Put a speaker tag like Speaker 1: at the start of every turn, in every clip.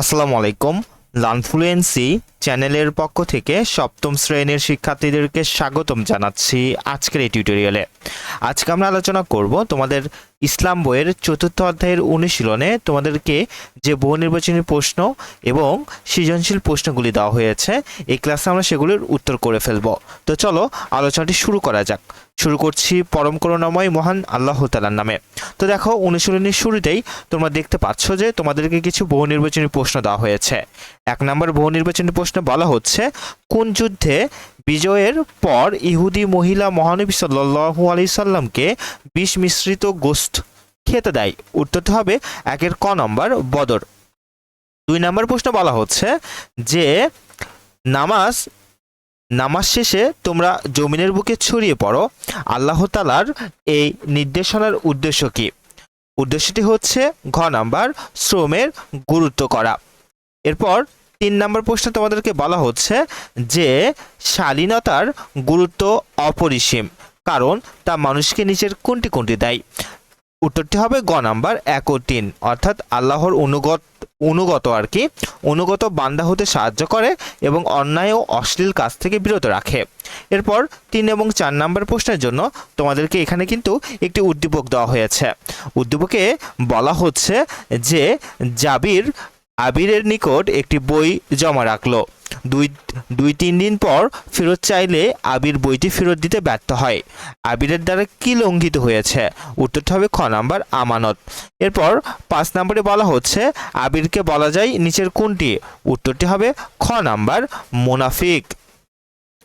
Speaker 1: আসসালামু আলাইকুম। লানফ্লুয়েন্সি চ্যানেলের পক্ষ থেকে সপ্তম শ্রেণির শিক্ষার্থীদেরকে স্বাগতম জানাচ্ছি আজকের এই টিউটোরিয়ালে। আজকে আমরা আলোচনা করব তোমাদের ইসলাম বইয়ের চতুর্থ অধ্যায়ের অনুশীলনে তোমাদেরকে যে বহু নির্বাচনী প্রশ্ন এবং সৃজনশীল প্রশ্নগুলি দেওয়া হয়েছে, এই ক্লাসে আমরা সেগুলির উত্তর করে ফেলব। তো চলো, আলোচনাটি শুরু করা যাক। শুরু করছি পরম করুণাময় মহান আল্লাহ তালার নামে। তো দেখো, অনুশীলনীর শুরুতেই তোমরা দেখতে পাচ্ছ যে তোমাদেরকে কিছু বহু নির্বাচনী প্রশ্ন দেওয়া হয়েছে। এক নম্বর বহু নির্বাচনী প্রশ্ন বলা হচ্ছে, কোন যুদ্ধে বিজয়ের পর ইহুদি মহিলা মহানবী সাল্লু আলি সাল্লামকে বিষ মিশ্রিত গোস্ত খেতে দেয়। উত্তরটি হবে একের ক নম্বর, বদর। দুই নম্বর প্রশ্ন বলা হচ্ছে যে, নামাজ নামাজ শেষে তোমরা জমিনের বুকে ছড়িয়ে পড়ো, আল্লাহ তালার এই নির্দেশনার উদ্দেশ্য কি? উদ্দেশ্যটি হচ্ছে ঘ নাম্বার, শ্রমের গুরুত্ব করা। এরপর তিন নম্বর প্রশ্নে তোমাদেরকে বলা হচ্ছে যে শালীনতার গুরুত্ব অপরিসীম, কারণ তা মানুষকে নিজের কোনটি কোনটি দেয়। উত্তরটি হবে গ নাম্বার, এক ও তিন। অর্থাৎ আল্লাহর অনুগত অনুগত আর কি, অনুগত বান্দা হতে সাহায্য করে এবং অন্যায় ও অশ্লীল কাজ থেকে বিরত রাখে। এরপর তিন এবং চার নম্বর প্রশ্নের জন্য তোমাদেরকে এখানে কিন্তু একটি উদ্দীপক দেওয়া হয়েছে। উদ্দীপকে বলা হচ্ছে যে জাবির আবিরের নিকট একটি বই জমা রাখল। দুই দুই, তিন দিন পর ফেরত চাইলে আবির বইটি ফেরত দিতে ব্যর্থ হয়। আবিরের দ্বারা কি লঙ্ঘিত হয়েছে? উত্তরটি হবে খ নাম্বার আমানত। এরপর পাঁচ নম্বরে বলা হচ্ছে, আবিরকে বলা যায় নিচের কোনটি? উত্তরটি হবে খ নাম্বার মোনাফিক।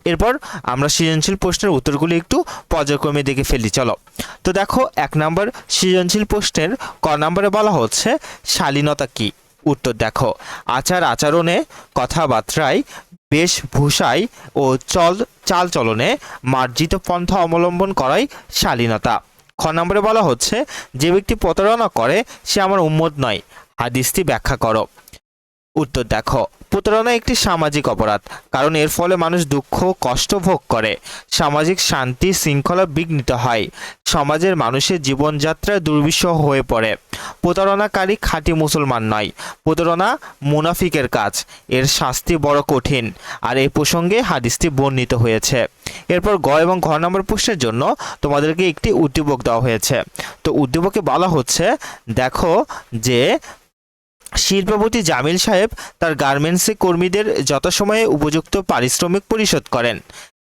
Speaker 1: এরপর আমরা সৃজনশীল প্রশ্নের উত্তরগুলি একটু পর্যায়ক্রমে দেখে ফেলি, চলো। তো দেখো, এক নম্বর সৃজনশীল প্রশ্নের ক নম্বরে বলা হচ্ছে, শালীনতা কি? উত্তর দেখো। আচার আচরণে, কথাবার্তায়, বেশভূষায় ও চল, চালচলনে মার্জিত পন্থা অবলম্বন করাই শালীনতা। খ নম্বরে বলা হচ্ছে, যে ব্যক্তি প্রতারণা করে, সে আমার উম্মত নয়। হাদিসটি ব্যাখ্যা করো। উত্তর দেখো। প্রতারণা একটি সামাজিক অপরাধ, কারণ এর ফলে মানুষ দুঃখ, কষ্ট ভোগ করে। সামাজিক শান্তি, শৃঙ্খলা বিঘ্নিত হয়। সমাজের মানুষের জীবনযাত্রা দুর্বিষহ হয়ে পড়ে। প্রতারণাকারী খাঁটি মুসলমান নয়। প্রতারণা মুনাফিকের কাজ। এর শাস্তি বড় কঠিন। আর এই প্রসঙ্গে হাদিসটি বর্ণিত হয়েছে। এরপর গ এবং ঘ নম্বর প্রশ্নের জন্য তোমাদেরকে একটি উদ্দীপক দেওয়া হয়েছে। তো উদ্দীপকে বলা হচ্ছে, দেখো যে শিল্পপতি জামিল সাহেব তার গার্মেন্টসে কর্মীদের যথাসময়ে উপযুক্ত পারিশ্রমিক পরিশোধ করেন।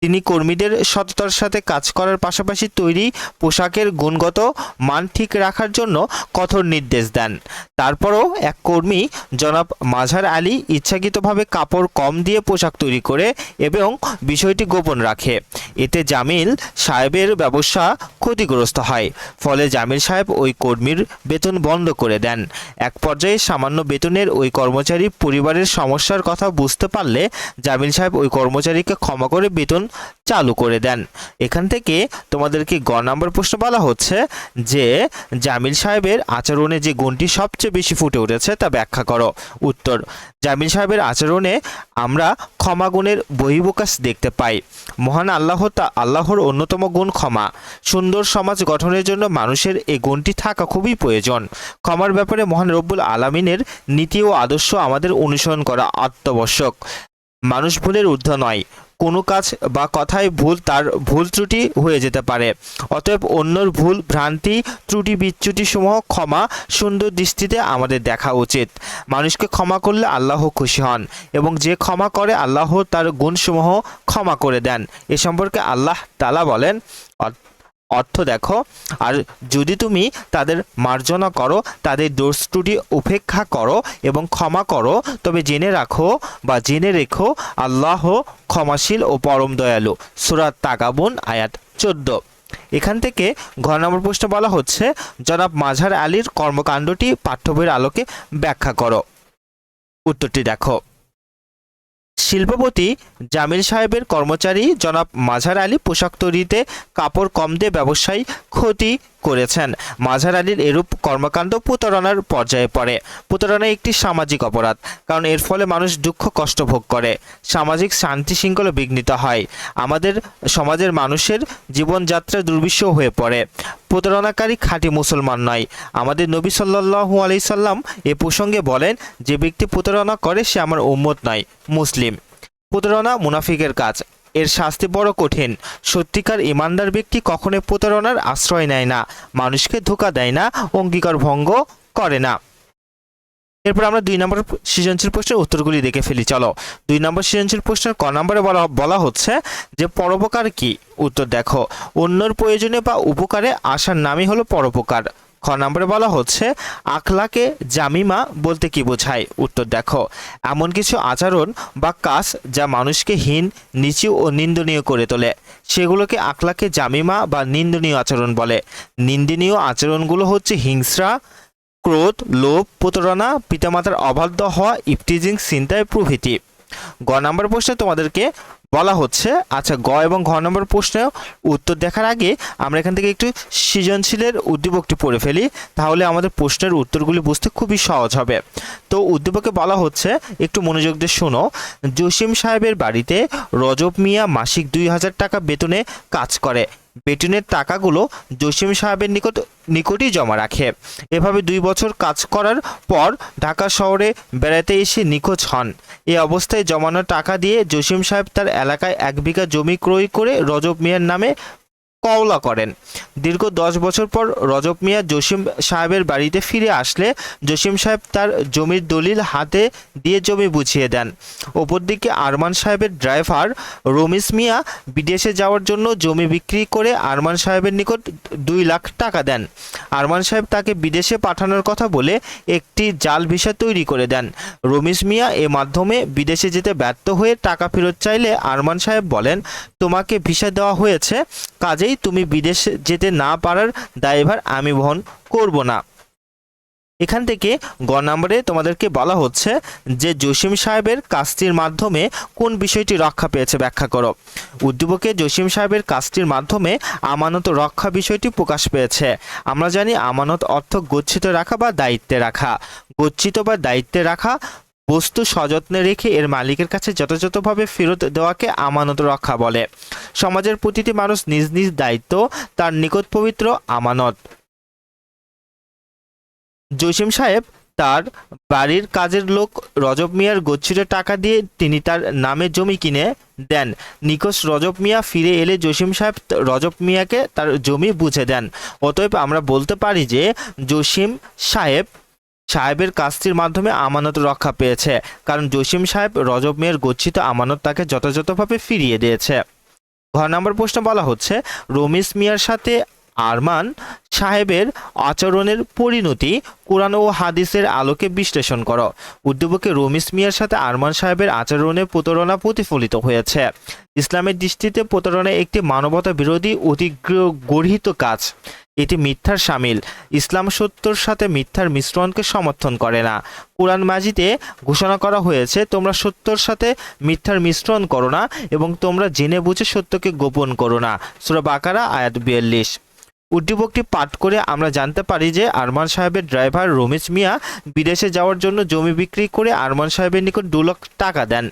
Speaker 1: তিনি কর্মীদের সততার সাথে কাজ করার পাশাপাশি তৈরি পোশাকের গুণগত মান ঠিক রাখার জন্য কঠোর নির্দেশ দেন। তারপরও এক কর্মী জনাব মাঝার আলী ইচ্ছাকৃতভাবে কাপড় কম দিয়ে পোশাক তৈরি করে এবং বিষয়টি গোপন রাখে। এতে জামিল সাহেবের ব্যবসা ক্ষতিগ্রস্ত হয়। ফলে জামিল সাহেব ওই কর্মীর বেতন বন্ধ করে দেন। এক পর্যায়ে সামান্য বেতনের ওই কর্মচারী পরিবারের সমস্যার কথা বুঝতে পারলে জামিল সাহেব ওই কর্মচারীকে ক্ষমা করে বেতন চালু করে দেন। এখান থেকে তোমাদেরকে গ নম্বর প্রশ্ন বলা হচ্ছে যে, জামিল সাহেবের আচরণে যে গুণটি সবচেয়ে বেশি ফুটে উঠেছে তা ব্যাখ্যা করো। উত্তর, জামিল সাহেবের আচরণে আমরা ক্ষমা গুণের বহিঃপ্রকাশ দেখতে পাই। মহান আল্লাহ তা আল্লাহর অন্যতম গুণ ক্ষমা। সুন্দর সমাজ গঠনের জন্য মানুষের এই গুণটি থাকা খুবই প্রয়োজন। ক্ষমার ব্যাপারে মহান রব্বুল আলামিনের নীতি ও আদর্শ আমাদের অনুসরণ করা অত্যাবশ্যক। মানুষ ভুলের ঊর্ধ্ব নয়। কোনো কাজ বা কথায় ভুল তার ভুল ত্রুটি হয়ে যেতে পারে। অতএব অন্যর ভুল, ভ্রান্তি, ত্রুটি, বিচ্যুতি সমূহ ক্ষমা, সুন্দর দৃষ্টিতে আমাদের দেখা উচিত। মানুষকে ক্ষমা করলে আল্লাহ খুশি হন এবং যে ক্ষমা করে আল্লাহ তার গুণসমূহ ক্ষমা করে দেন। এ সম্পর্কে আল্লাহ তালা বলেন অর্থ দেখো, আর যদি তুমি তাদের মার্জনা করো, তাদের দোষ ত্রুটি উপেক্ষা করো এবং ক্ষমা করো, তবে জেনে রাখো বা জেনে রেখো, আল্লাহ ক্ষমাশীল ও পরম দয়ালু। সুরাত তাগাবুন, আয়াত চোদ্দ। এখান থেকে ঘ নম্বর প্রশ্ন বলা হচ্ছে, জনাব মাঝার আলীর কর্মকাণ্ডটি পাঠ্য বইয়ের আলোকে ব্যাখ্যা করো। উত্তরটি দেখো। শিল্পপতি জামিল সাহেবের কর্মচারী জনাব মাঝার আলী পোশাক তৈরিতে কাপড় কম দিয়ে ব্যবসায়ী ক্ষতি করেছেন। মাঝার আলীর এরূপ কর্মকাণ্ড প্রতারণার পর্যায়ে পড়ে। প্রতারণা একটি সামাজিক অপরাধ, কারণ এর ফলে মানুষ দুঃখ কষ্ট ভোগ করে। সামাজিক শান্তি শৃঙ্খলা বিঘ্নিত হয়। আমাদের সমাজের মানুষের জীবনযাত্রা দুর্বিষহ হয়ে পড়ে। প্রতারণাকারী খাঁটি মুসলমান নয়। আমাদের নবী সাল্লাহ আলি সাল্লাম এ প্রসঙ্গে বলেন, যে ব্যক্তি প্রতারণা করে, সে আমার উম্মত নয়, মুসলিম। প্রতারণা মুনাফিকের কাজ। এর শাস্তি বড় কঠিন। সত্যিকার ইমানদার ব্যক্তি কখনো প্রতারণার আশ্রয় নেয় না। মানুষকে ধোকা দেয় না, অঙ্গীকার ভঙ্গ করে না। এরপর আমরা দুই নম্বর সৃজনশীল প্রশ্নের উত্তরগুলি দেখে ফেলি। চলো, দুই নম্বর সৃজনশীল প্রশ্নের ক নম্বরে বলা বলা হচ্ছে যে পরোপকার কি? উত্তর দেখো, অন্যর প্রয়োজনে বা উপকারে আসার নামই হলো পরোপকার। খ নম্বরে বলা হচ্ছে, আখলাকে জামিমা বলতে কি বোঝায়? উত্তর দেখো, এমন কিছু আচরণ বা কাজ যা মানুষকে হীন, নিচু ও নিন্দনীয় করে তোলে। সেগুলোকে আখলাকে জামিমা বা নিন্দনীয় আচরণ বলে। নিন্দনীয় আচরণগুলো হচ্ছে হিংসা ক্রোধ লোভ প্রতারণা পিতামাতার অবাধ্য হওয়া ইফটিজিং চিন্তায় প্রভৃতি। গ নম্বর প্রশ্নে তোমাদেরকে বলা হচ্ছে আচ্ছা গ এবং ঘ নম্বর প্রশ্নে উত্তর দেখার আগে আমরা এখান থেকে একটু সৃজনশীলের উদ্দীপকটি পড়ে ফেলি, তাহলে আমাদের প্রশ্নের উত্তরগুলি বুঝতে খুবই সহজ হবে। তো উদ্দীপকে বলা হচ্ছে, একটু মনোযোগ দিয়ে শোনো, জসিম সাহেবের বাড়িতে রজব মিয়া মাসিক দুই হাজার টাকা বেতনে কাজ করে। বেতনের টাকাগুলো জসিম সাহেবের নিকট, নিকটই জমা রাখে। এভাবে দুই বছর কাজ করার পর ঢাকা শহরে বেড়াতে এসে নিখোঁজ হন। এ অবস্থায় জমানো টাকা দিয়ে জসিম সাহেব তার এলাকায় এক বিঘা জমি ক্রয় করে রজব মিয়ার নামে কওলা করেন। দীর্ঘ দশ বছর পর রজব মিয়া জসিম সাহেবের বাড়িতে ফিরে আসলে জসিম সাহেব তার জমির দলিল হাতে দিয়ে জমি বুঝিয়ে দেন। অপরদিকে আরমান সাহেবের ড্রাইভার রমিস মিয়া বিদেশে যাওয়ার জন্য জমি বিক্রি করে আরমান সাহেবের নিকট দুই লাখ টাকা দেন। আরমান সাহেব তাকে বিদেশে পাঠানোর কথা বলে একটি জাল ভিসা তৈরি করে দেন। রমিস মিয়া এ মাধ্যমে বিদেশে যেতে ব্যর্থ হয়ে টাকা ফেরত চাইলে আরমান সাহেব বলেন, তোমাকে ভিসা দেওয়া হয়েছে, কাজেই তুমি বিদেশে যেতে না পারার দায়ভার আমি বহন করব না। এখান থেকে গ নম্বরে তোমাদেরকে বলা হচ্ছে যে জসিম সাহেবের কাজটির মাধ্যমে কোন বিষয়টি রক্ষা পেয়েছে ব্যাখ্যা করো। উদ্দীপকে জসিম সাহেবের কাজটির মাধ্যমে আমানত রক্ষা বিষয়টি প্রকাশ পেয়েছে। আমরা জানি আমানত অর্থ গচ্ছিত রাখা বা দায়িত্বে রাখা। গচ্ছিত বা দায়িত্বে রাখা বস্তু সযত্নে রেখে এর মালিকের কাছে যথাযথভাবে ফেরত দেওয়াকে আমানত রক্ষা বলে। সমাজের প্রতিটি মানুষ নিজ নিজ দায়িত্ব, তার নিকট পবিত্র আমানত। জসিম সাহেব তার বাড়ির কাজের লোক রজব মিয়ার গচ্ছিত টাকা দিয়ে তিনি তার নামে জমি কিনে দেন। নিকোষ রজব মিয়া ফিরে এলে জসিম সাহেব রজব মিয়াকে তার জমি বুঝে দেন। অতএব আমরা বলতে পারি যে জসিম সাহেব সাহেবের কাজটির মাধ্যমে আমানত রক্ষা পেয়েছে। কারণ জসিম সাহেব, রজব মেয়ের গচ্ছিত আমানত তাকে যথাযথভাবে ফিরিয়ে দিয়েছে। ঘ নম্বর প্রশ্ন বলা হচ্ছে রমিস মিয়ার সাথে আরমান সাহেবের আচরণের পরিণতি কোরআন ও হাদিসের আলোকে বিশ্লেষণ করো। উদ্যোগকে রমিস মিয়ার সাথে আরমান সাহেবের আচরণে প্রতারণা প্রতিফলিত হয়েছে। ইসলামের দৃষ্টিতে প্রতারণা একটি মানবতা বিরোধী অতি গর্হিত কাজ। এটি মিথ্যার সামিল। ইসলাম সত্যর সাথে মিথ্যার মিশ্রণকে সমর্থন করে না। কোরআন মাজিদে ঘোষণা করা হয়েছে, তোমরা সত্যর সাথে মিথ্যার মিশ্রণ করো না এবং তোমরা জেনে বুঝে সত্যকে গোপন করো না। সুরা বাকারা, আয়াত বিয়াল্লিশ। উদ্দীপকটি পাঠ করে আমরা জানতে পারি যে, আরমান সাহেবের ড্রাইভার রমেশ মিয়া বিদেশে যাওয়ার জন্য জমি বিক্রি করে আরমান সাহেবের নিকট দু লাখ টাকা দেন।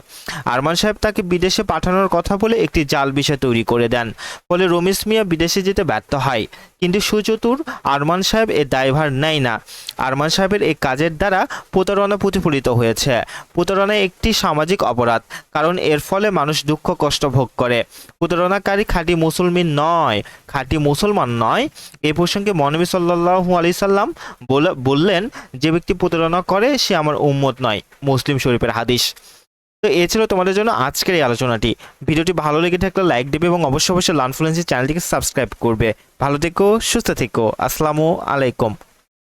Speaker 1: আরমান সাহেব তাকে বিদেশে পাঠানোর কথা বলে একটি জাল বিষয় তৈরি করে দেন। ফলে রমেশ মিয়া বিদেশে যেতে ব্যর্থ হয়। কিন্তু সুচতুর আরমান সাহেব এ দায়ভার নেয় না। আরমান সাহেবের এই কাজের দ্বারা প্রতারণা প্রতিফলিত হয়েছে। প্রতারণা একটি সামাজিক অপরাধ, কারণ এর ফলে মানুষ দুঃখ কষ্ট ভোগ করে। প্রতারণাকারী খাঁটি মুসলমান নয়, খাঁটি মুসলমান নয়। এ প্রসঙ্গে মনবী সাল্লাহু আলি সাল্লাম বলে- বললেন, যে ব্যক্তি প্রতারণা করে, সে আমার উম্মত নয়। মুসলিম শরীফের হাদিস। তো এ ছিল তোমাদের জন্য আজকের এই আলোচনাটি। ভিডিওটি ভালো লেগে থাকলে লাইক দেবে এবং অবশ্যই অবশ্যই লার্ন ফ্লুয়েন্সি চ্যানেলটিকে সাবস্ক্রাইব করবে। ভালো থেকো, সুস্থ থেকো। আসসালামু আলাইকুম।